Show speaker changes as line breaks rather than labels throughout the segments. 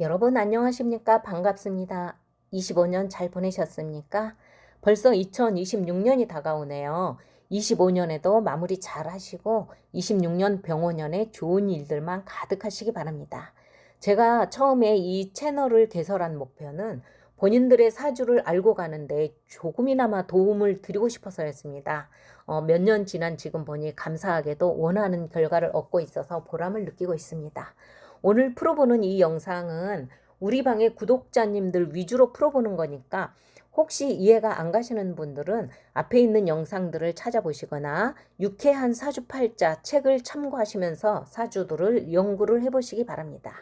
여러분 안녕하십니까? 반갑습니다. 25년 잘 보내셨습니까? 벌써 2026년이 다가오네요. 25년에도 마무리 잘 하시고 26년 병원년에 좋은 일들만 가득하시기 바랍니다. 제가 처음에 이 채널을 개설한 목표는 본인들의 사주를 알고 가는데 조금이나마 도움을 드리고 싶어서였습니다. 어, 몇 년 지난 지금 보니 감사하게도 원하는 결과를 얻고 있어서 보람을 느끼고 있습니다. 오늘 풀어보는 이 영상은 우리 방의 구독자님들 위주로 풀어보는 거니까 혹시 이해가 안 가시는 분들은 앞에 있는 영상들을 찾아보시거나 유쾌한 사주팔자 책을 참고하시면서 사주들을 연구를 해보시기 바랍니다.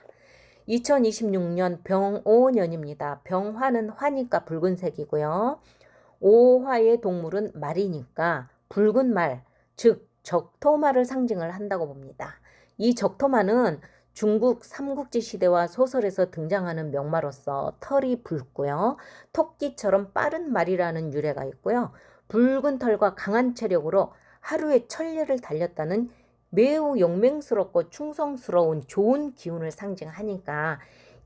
2026년 병오년입니다. 병화는 화니까 붉은색이고요. 오화의 동물은 말이니까 붉은 말, 즉 적토마를 상징을 한다고 봅니다. 이 적토마는 중국 삼국지 시대와 소설에서 등장하는 명마로서 털이 붉고요. 토끼처럼 빠른 말이라는 유래가 있고요. 붉은 털과 강한 체력으로 하루에 천리를 달렸다는 매우 용맹스럽고 충성스러운 좋은 기운을 상징하니까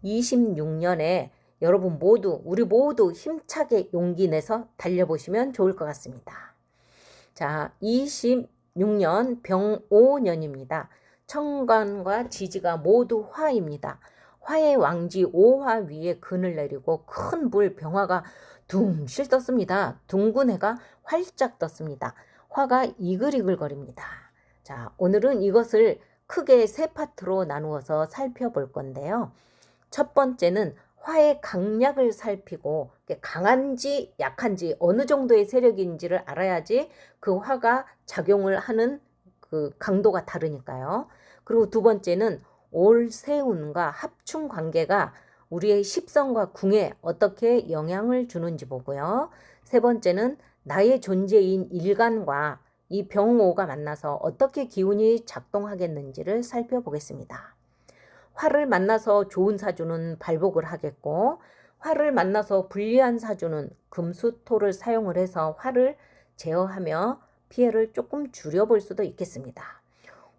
26년에 여러분 모두 우리 모두 힘차게 용기 내서 달려보시면 좋을 것 같습니다. 자, 26년 병오년입니다. 청관과 지지가 모두 화입니다. 화의 왕지 오화 위에 근을 내리고 큰 물 병화가 둥실 떴습니다. 둥근 해가 활짝 떴습니다. 화가 이글이글거립니다. 자, 오늘은 이것을 크게 세 파트로 나누어서 살펴볼 건데요. 첫 번째는 화의 강약을 살피고 강한지 약한지 어느 정도의 세력인지를 알아야지 그 화가 작용을 하는 그 강도가 다르니까요. 그리고 두 번째는 올세운과 합충 관계가 우리의 십성과 궁에 어떻게 영향을 주는지 보고요. 세 번째는 나의 존재인 일간과 이 병오가 만나서 어떻게 기운이 작동하겠는지를 살펴보겠습니다. 화를 만나서 좋은 사주는 발복을 하겠고 화를 만나서 불리한 사주는 금수토를 사용을 해서 화를 제어하며 피해를 조금 줄여볼 수도 있겠습니다.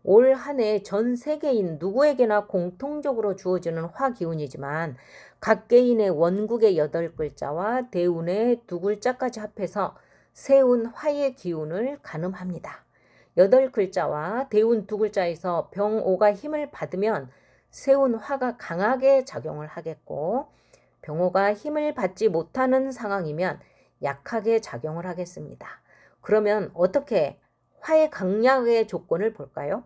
올 한 해 전 세계인 누구에게나 공통적으로 주어지는 화 기운이지만 각 개인의 원국의 여덟 글자와 대운의 두 글자까지 합해서 세운 화의 기운을 가늠합니다. 여덟 글자와 대운 두 글자에서 병오가 힘을 받으면 세운 화가 강하게 작용을 하겠고 병오가 힘을 받지 못하는 상황이면 약하게 작용을 하겠습니다. 그러면 어떻게 화의 강약의 조건을 볼까요?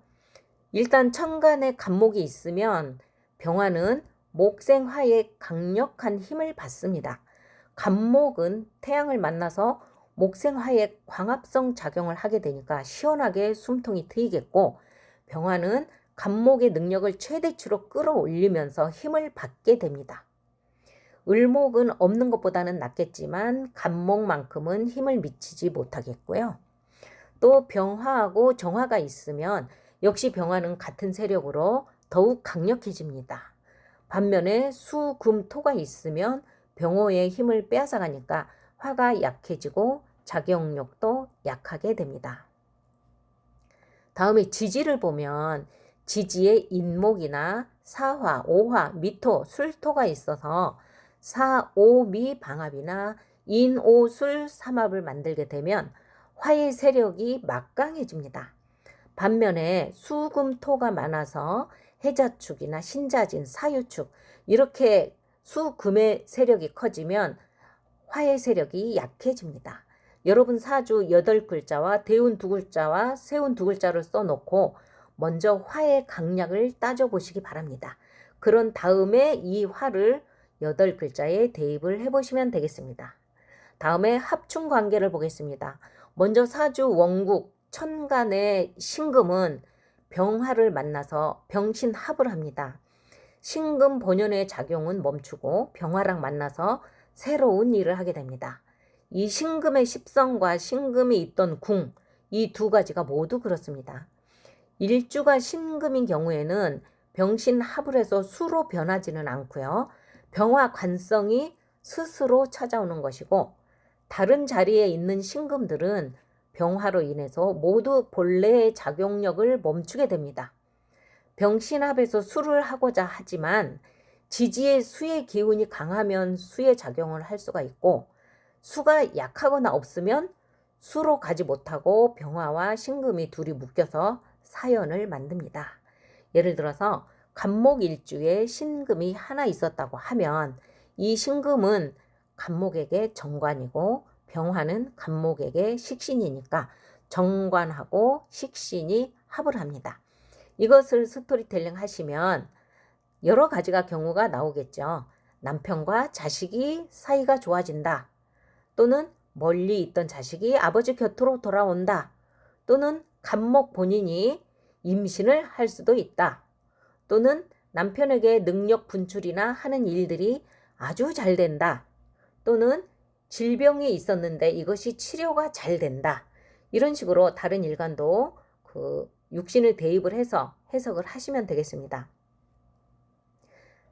일단 천간에 간목이 있으면 병화는 목생화의 강력한 힘을 받습니다. 간목은 태양을 만나서 목생화의 광합성 작용을 하게 되니까 시원하게 숨통이 트이겠고 병화는 간목의 능력을 최대치로 끌어올리면서 힘을 받게 됩니다. 을목은 없는 것보다는 낫겠지만 간목만큼은 힘을 미치지 못하겠고요. 또 병화하고 정화가 있으면 역시 병화는 같은 세력으로 더욱 강력해집니다. 반면에 수, 금, 토가 있으면 병호의 힘을 빼앗아가니까 화가 약해지고 작용력도 약하게 됩니다. 다음에 지지를 보면 지지에 인목이나 사화, 오화, 미토, 술토가 있어서 사, 오, 미 방합이나 인, 오, 술 삼합을 만들게 되면 화의 세력이 막강해집니다. 반면에 수금토가 많아서 해자축이나 신자진, 사유축 이렇게 수금의 세력이 커지면 화의 세력이 약해집니다. 여러분 사주 여덟 글자와 대운 두 글자와 세운 두 글자를 써놓고 먼저 화의 강약을 따져보시기 바랍니다. 그런 다음에 이 화를 여덟 글자에 대입을 해보시면 되겠습니다. 다음에 합충 관계를 보겠습니다. 먼저 사주 원국 천간의 신금은 병화를 만나서 병신합을 합니다. 신금 본연의 작용은 멈추고 병화랑 만나서 새로운 일을 하게 됩니다. 이 신금의 십성과 신금이 있던 궁, 이 두 가지가 모두 그렇습니다. 일주가 신금인 경우에는 병신합을 해서 수로 변하지는 않고요. 병화 관성이 스스로 찾아오는 것이고 다른 자리에 있는 신금들은 병화로 인해서 모두 본래의 작용력을 멈추게 됩니다. 병신합에서 수를 하고자 하지만 지지의 수의 기운이 강하면 수의 작용을 할 수가 있고 수가 약하거나 없으면 수로 가지 못하고 병화와 신금이 둘이 묶여서 사연을 만듭니다. 예를 들어서 간목일주에 신금이 하나 있었다고 하면 이 신금은 간목에게 정관이고 병화는 간목에게 식신이니까 정관하고 식신이 합을 합니다. 이것을 스토리텔링 하시면 여러 가지가 경우가 나오겠죠. 남편과 자식이 사이가 좋아진다. 또는 멀리 있던 자식이 아버지 곁으로 돌아온다. 또는 간목 본인이 임신을 할 수도 있다. 또는 남편에게 능력 분출이나 하는 일들이 아주 잘 된다. 또는 질병이 있었는데 이것이 치료가 잘 된다. 이런 식으로 다른 일간도 그 육신을 대입을 해서 해석을 하시면 되겠습니다.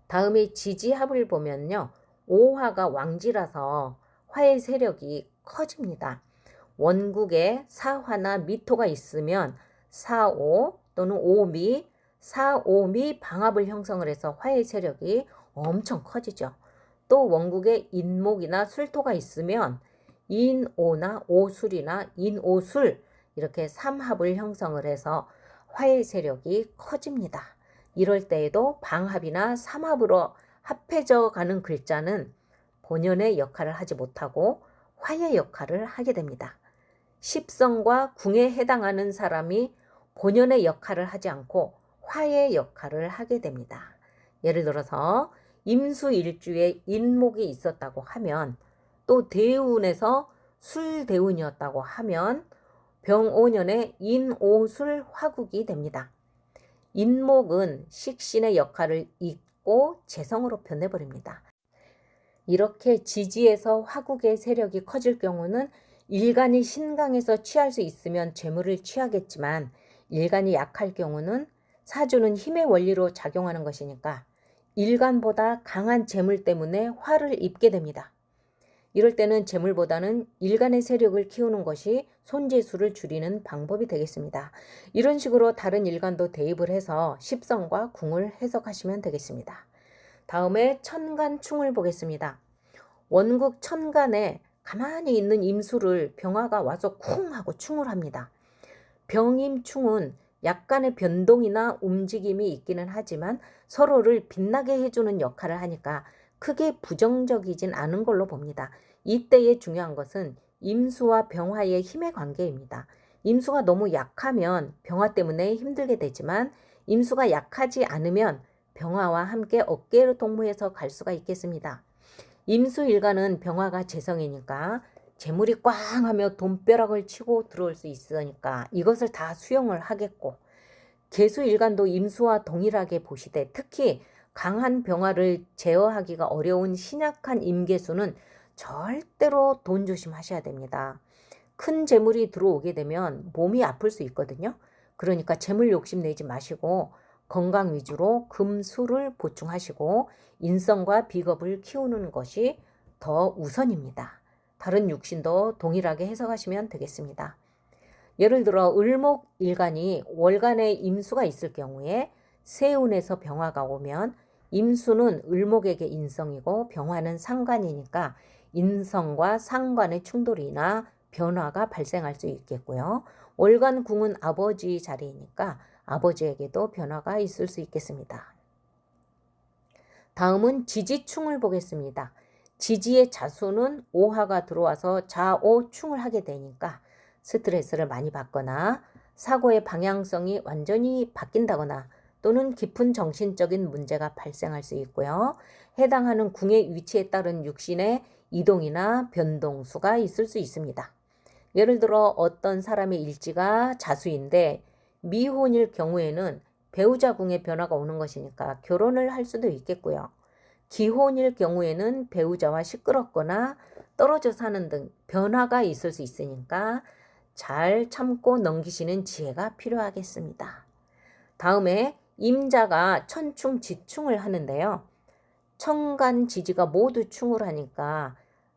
다음에 지지합을 보면요. 오화가 왕지라서 화의 세력이 커집니다. 원국에 사화나 미토가 있으면 사오 또는 오미, 사오미 방합을 형성을 해서 화의 세력이 엄청 커지죠. 또 원국에 인목이나 술토가 있으면 인오나 오술이나 인오술 이렇게 삼합을 형성을 해서 화의 세력이 커집니다. 이럴 때에도 방합이나 삼합으로 합해져 가는 글자는 본연의 역할을 하지 못하고 화의 역할을 하게 됩니다. 십성과 궁에 해당하는 사람이 본연의 역할을 하지 않고 화의 역할을 하게 됩니다. 예를 들어서 임수일주에 인목이 있었다고 하면 또 대운에서 술대운이었다고 하면 병오년에 인오술 화국이 됩니다. 인목은 식신의 역할을 잊고 재성으로 변해버립니다. 이렇게 지지에서 화국의 세력이 커질 경우는 일간이 신강에서 취할 수 있으면 재물을 취하겠지만 일간이 약할 경우는 사주는 힘의 원리로 작용하는 것이니까 일간보다 강한 재물 때문에 화를 입게 됩니다. 이럴 때는 재물보다는 일간의 세력을 키우는 것이 손재수를 줄이는 방법이 되겠습니다. 이런 식으로 다른 일간도 대입을 해서 십성과 궁을 해석하시면 되겠습니다. 다음에 천간충을 보겠습니다. 원국 천간에 가만히 있는 임수를 병화가 와서 쿵 하고 충을 합니다. 병임충은 약간의 변동이나 움직임이 있기는 하지만 서로를 빛나게 해주는 역할을 하니까 크게 부정적이진 않은 걸로 봅니다. 이때의 중요한 것은 임수와 병화의 힘의 관계입니다. 임수가 너무 약하면 병화 때문에 힘들게 되지만 임수가 약하지 않으면 병화와 함께 어깨를 동무해서 갈 수가 있겠습니다. 임수일간은 병화가 재성이니까 재물이 꽝 하며 돈벼락을 치고 들어올 수 있으니까 이것을 다 수용을 하겠고 개수 일간도 임수와 동일하게 보시되 특히 강한 병화를 제어하기가 어려운 신약한 임계수는 절대로 돈 조심하셔야 됩니다. 큰 재물이 들어오게 되면 몸이 아플 수 있거든요. 그러니까 재물 욕심 내지 마시고 건강 위주로 금수를 보충하시고 인성과 비겁을 키우는 것이 더 우선입니다. 다른 육신도 동일하게 해석하시면 되겠습니다. 예를 들어 을목 일간이 월간에 임수가 있을 경우에 세운에서 병화가 오면 임수는 을목에게 인성이고 병화는 상관이니까 인성과 상관의 충돌이나 변화가 발생할 수 있겠고요. 월간 궁은 아버지 자리이니까 아버지에게도 변화가 있을 수 있겠습니다. 다음은 지지충을 보겠습니다. 지지의 자수는 오화가 들어와서 자오충을 하게 되니까 스트레스를 많이 받거나 사고의 방향성이 완전히 바뀐다거나 또는 깊은 정신적인 문제가 발생할 수 있고요. 해당하는 궁의 위치에 따른 육신의 이동이나 변동수가 있을 수 있습니다. 예를 들어 어떤 사람의 일지가 자수인데 미혼일 경우에는 배우자 궁의 변화가 오는 것이니까 결혼을 할 수도 있겠고요. 기혼일 경우에는 배우자와 시끄럽거나 떨어져 사는 등 변화가 있을 수 있으니까 잘 참고 넘기시는 지혜가 필요하겠습니다. 다음에 임자가 천충 지충을 하는데요. 천간 지지가 모두 충을 하니까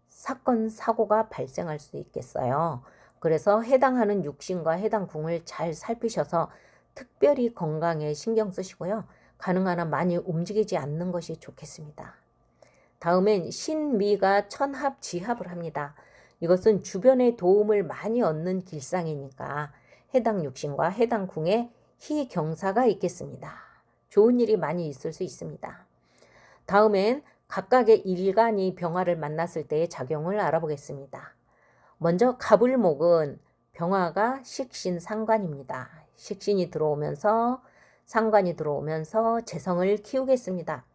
사건 사고가 발생할 수 있겠어요. 그래서 해당하는 육신과 해당 궁을 잘 살피셔서 특별히 건강에 신경 쓰시고요. 가능한 한 많이 움직이지 않는 것이 좋겠습니다. 다음엔 신미가 천합 지합을 합니다. 이것은 주변의 도움을 많이 얻는 길상이니까 해당 육신과 해당 궁에 희경사가 있겠습니다. 좋은 일이 많이 있을 수 있습니다. 다음엔 각각의 일간이 병화를 만났을 때의 작용을 알아보겠습니다. 먼저 갑을목은 병화가 식신 상관입니다. 식신이 들어오면서 상관이 들어오면서 재성을 키우겠습니다.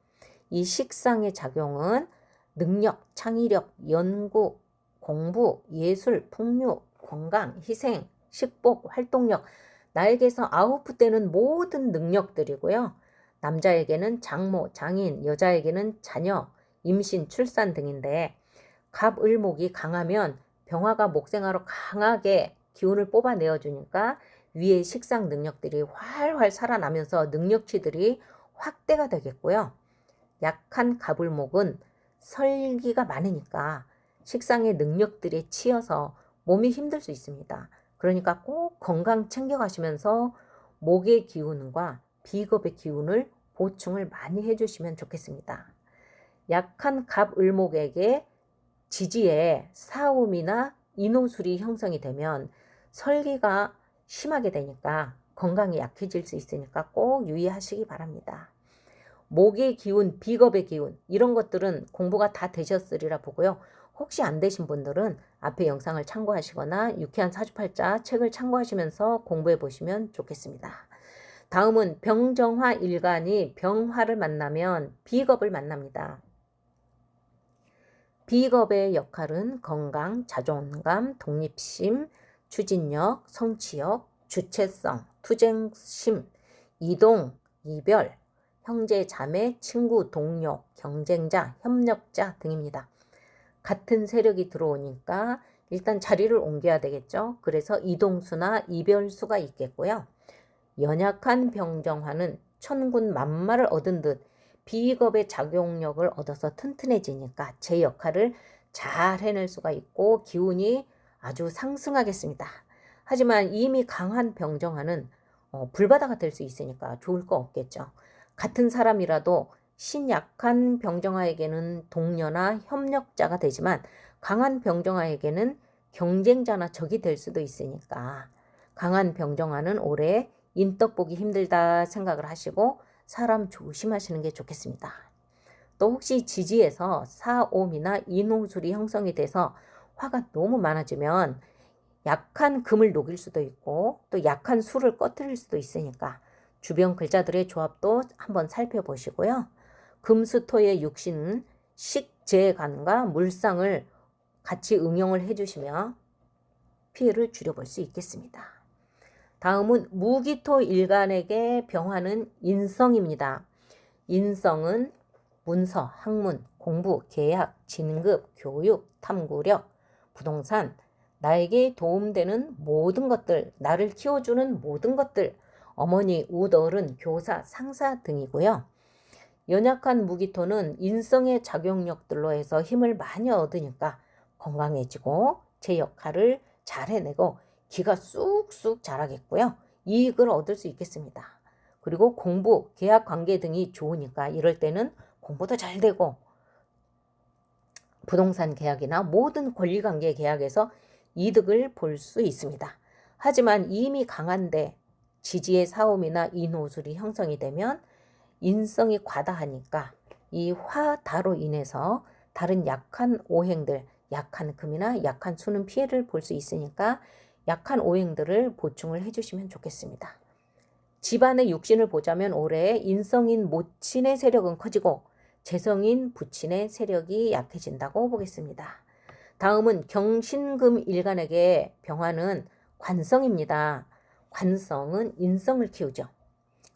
이 식상의 작용은 능력, 창의력, 연구, 공부, 예술, 풍류, 건강, 희생, 식복, 활동력, 나에게서 아웃풋되는 모든 능력들이고요. 남자에게는 장모, 장인, 여자에게는 자녀, 임신, 출산 등인데 갑을목이 강하면 병화가 목생화로 강하게 기운을 뽑아내어 주니까 위의 식상 능력들이 활활 살아나면서 능력치들이 확대가 되겠고요. 약한 갑을목은 설기가 많으니까 식상의 능력들에 치여서 몸이 힘들 수 있습니다. 그러니까 꼭 건강 챙겨가시면서 목의 기운과 비겁의 기운을 보충을 많이 해주시면 좋겠습니다. 약한 갑을목에게 지지에 사움이나 인호술이 형성이 되면 설기가 심하게 되니까 건강이 약해질 수 있으니까 꼭 유의하시기 바랍니다. 목의 기운, 비겁의 기운 이런 것들은 공부가 다 되셨으리라 보고요. 혹시 안 되신 분들은 앞에 영상을 참고하시거나 유쾌한 사주팔자 책을 참고하시면서 공부해 보시면 좋겠습니다. 다음은 병정화 일간이 병화를 만나면 비겁을 만납니다. 비겁의 역할은 건강, 자존감, 독립심, 추진력, 성취력, 주체성, 투쟁심, 이동, 이별, 형제, 자매, 친구, 동료, 경쟁자, 협력자 등입니다. 같은 세력이 들어오니까 일단 자리를 옮겨야 되겠죠. 그래서 이동수나 이별수가 있겠고요. 연약한 병정화는 천군 만마를 얻은 듯 비겁의 작용력을 얻어서 튼튼해지니까 제 역할을 잘 해낼 수가 있고 기운이 아주 상승하겠습니다. 하지만 이미 강한 병정화는 어, 불바다가 될 수 있으니까 좋을 거 없겠죠. 같은 사람이라도 신약한 병정화에게는 동료나 협력자가 되지만 강한 병정화에게는 경쟁자나 적이 될 수도 있으니까 강한 병정화는 올해 인떡 보기 힘들다 생각을 하시고 사람 조심하시는 게 좋겠습니다. 또 혹시 지지에서 사옴이나 인호술이 형성이 돼서 화가 너무 많아지면 약한 금을 녹일 수도 있고 또 약한 술을 꺼뜨릴 수도 있으니까 주변 글자들의 조합도 한번 살펴보시고요. 금수토의 육신은 식재간과 물상을 같이 응용을 해주시며 피해를 줄여볼 수 있겠습니다. 다음은 무기토 일간에게 병화는 인성입니다. 인성은 문서, 학문, 공부, 계약, 진급, 교육, 탐구력, 부동산, 나에게 도움되는 모든 것들, 나를 키워주는 모든 것들, 어머니, 우더른, 교사, 상사 등이고요. 연약한 무기토는 인성의 작용력들로 해서 힘을 많이 얻으니까 건강해지고 제 역할을 잘 해내고 기가 쑥쑥 자라겠고요. 이익을 얻을 수 있겠습니다. 그리고 공부, 계약 관계 등이 좋으니까 이럴 때는 공부도 잘 되고 부동산 계약이나 모든 권리 관계 계약에서 이득을 볼 수 있습니다. 하지만 이미 강한데 지지의 사움이나 인호술이 형성이 되면 인성이 과다하니까 이 화다로 인해서 다른 약한 오행들, 약한 금이나 약한 수는 피해를 볼 수 있으니까 약한 오행들을 보충을 해주시면 좋겠습니다. 집안의 육신을 보자면 올해 인성인 모친의 세력은 커지고 재성인 부친의 세력이 약해진다고 보겠습니다. 다음은 경신금 일간에게 병화는 관성입니다. 관성은 인성을 키우죠.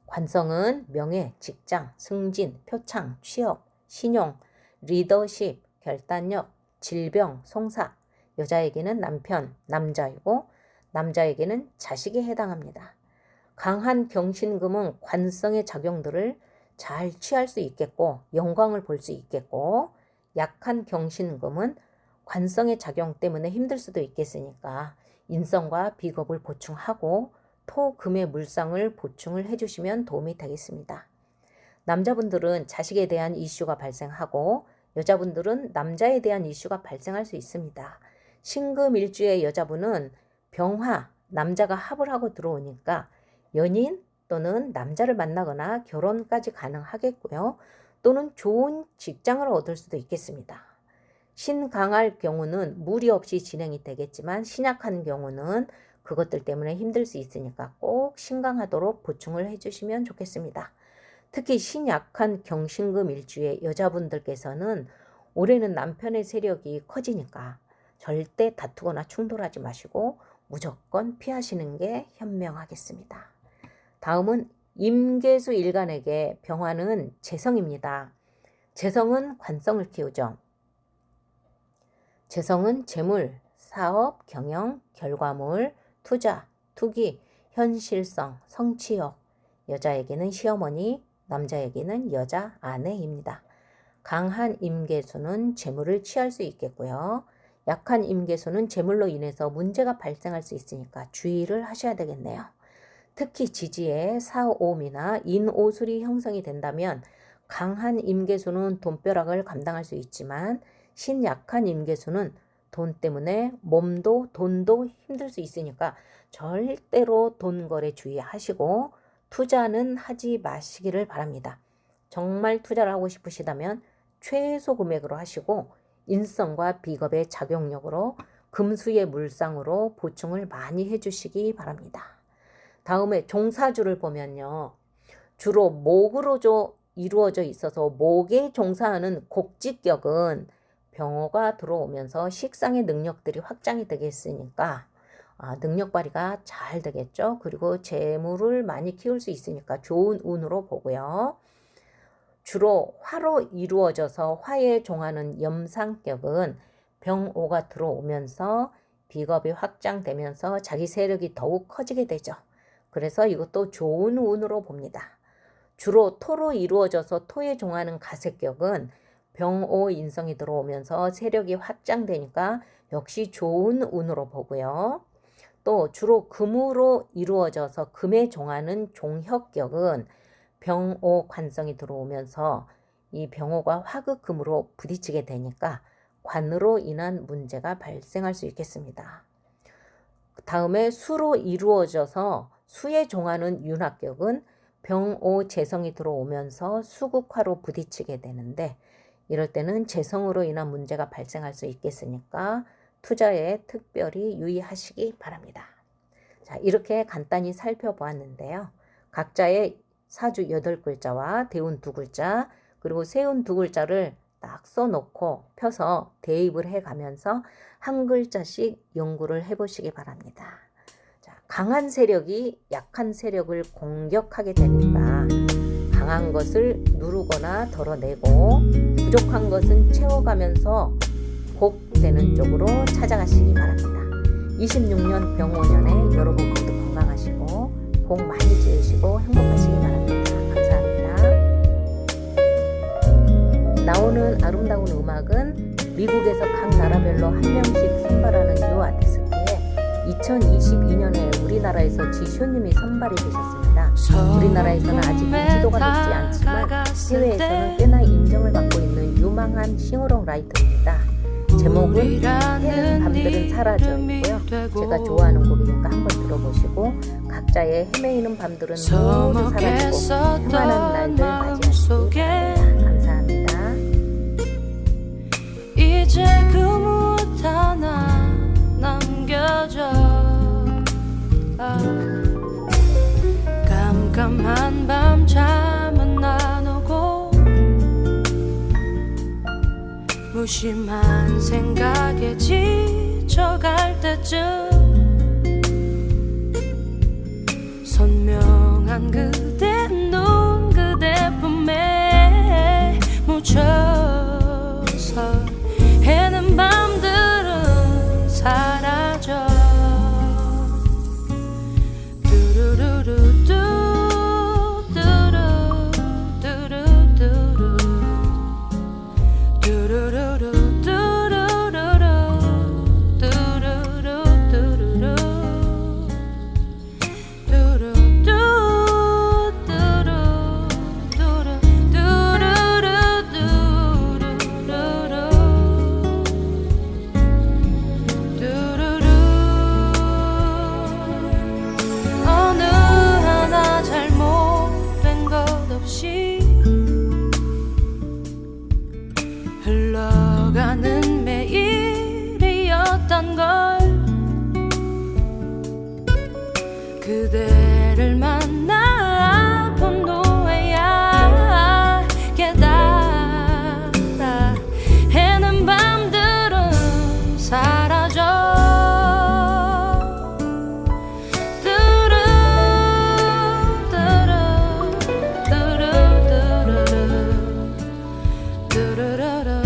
관성은 명예, 직장, 승진, 표창, 취업, 신용, 리더십, 결단력, 질병, 송사, 여자에게는 남편, 남자이고 남자에게는 자식에 해당합니다. 강한 경신금은 관성의 작용들을 잘 취할 수 있겠고 영광을 볼 수 있겠고 약한 경신금은 관성의 작용 때문에 힘들 수도 있겠으니까 인성과 비겁을 보충하고 토금의 물상을 보충을 해주시면 도움이 되겠습니다. 남자분들은 자식에 대한 이슈가 발생하고 여자분들은 남자에 대한 이슈가 발생할 수 있습니다. 신금일주의 여자분은 병화, 남자가 합을 하고 들어오니까 연인 또는 남자를 만나거나 결혼까지 가능하겠고요. 또는 좋은 직장을 얻을 수도 있겠습니다. 신강할 경우는 무리 없이 진행이 되겠지만 신약한 경우는 그것들 때문에 힘들 수 있으니까 꼭 신강하도록 보충을 해주시면 좋겠습니다. 특히 신약한 경신금 일주의 여자분들께서는 올해는 남편의 세력이 커지니까 절대 다투거나 충돌하지 마시고 무조건 피하시는 게 현명하겠습니다. 다음은 임계수 일간에게 병화는 재성입니다. 재성은 관성을 키우죠. 재성은 재물, 사업, 경영, 결과물, 투자, 투기, 현실성, 성취욕, 여자에게는 시어머니, 남자에게는 여자 아내입니다. 강한 임계수는 재물을 취할 수 있겠고요. 약한 임계수는 재물로 인해서 문제가 발생할 수 있으니까 주의를 하셔야 되겠네요. 특히 지지에 사오미나 인오술이 형성이 된다면 강한 임계수는 돈벼락을 감당할 수 있지만 신약한 임계수는 돈 때문에 몸도 돈도 힘들 수 있으니까 절대로 돈 거래 주의하시고 투자는 하지 마시기를 바랍니다. 정말 투자를 하고 싶으시다면 최소 금액으로 하시고 인성과 비겁의 작용력으로 금수의 물상으로 보충을 많이 해주시기 바랍니다. 다음에 종사주를 보면요. 주로 목으로 이루어져 있어서 목에 종사하는 곡직격은 병호가 들어오면서 식상의 능력들이 확장이 되겠으니까 아, 능력 발휘가 잘 되겠죠. 그리고 재물을 많이 키울 수 있으니까 좋은 운으로 보고요. 주로 화로 이루어져서 화에 종하는 염상격은 병오가 들어오면서 비겁이 확장되면서 자기 세력이 더욱 커지게 되죠. 그래서 이것도 좋은 운으로 봅니다. 주로 토로 이루어져서 토에 종하는 가색격은 병오 인성이 들어오면서 세력이 확장되니까 역시 좋은 운으로 보고요. 또 주로 금으로 이루어져서 금에 종하는 종혁격은 병오 관성이 들어오면서 이 병오가 화극금으로 부딪히게 되니까 관으로 인한 문제가 발생할 수 있겠습니다. 다음에 수로 이루어져서 수에 종하는 윤합격은 병오 재성이 들어오면서 수국화로 부딪히게 되는데 이럴 때는 재성으로 인한 문제가 발생할 수 있겠으니까 투자에 특별히 유의하시기 바랍니다. 자, 이렇게 간단히 살펴보았는데요. 각자의 사주 여덟 글자와 대운 두 글자, 그리고 세운 두 글자를 딱 써놓고 펴서 대입을 해가면서 한 글자씩 연구를 해보시기 바랍니다. 자, 강한 세력이 약한 세력을 공격하게 되니까 강한 것을 누르거나 덜어내고 부족한 것은 채워가면서 복되는 쪽으로 찾아가시기 바랍니다. 26년 병원년에 여러분 모두 건강하시고 복 많이 지으시고 행복하시기 바랍니다. 감사합니다. 나오는 아름다운 음악은 미국에서 각 나라별로 한 명씩 선발하는 이 아티스트의 2022년에 우리나라에서 지쇼님이 선발이 되셨습니다. 우리나라에서는 아직 인지도가 높지 않지만 해외에서는 꽤나 인정을 받고 있는 유망한 싱어롱 라이터입니다. 제목은 해는 밤들은 사라져 있고요. 제가 좋아하는 곡이니까 한번 들어보시고 각자의 헤매이는 밤들은 모두 사라지고 평안한 날들 맞이하시기 바랍니다. 감사합니다.
깜깜한 밤 잠은 안 오고 무심한 생각에 지쳐갈 때쯤 Da da da.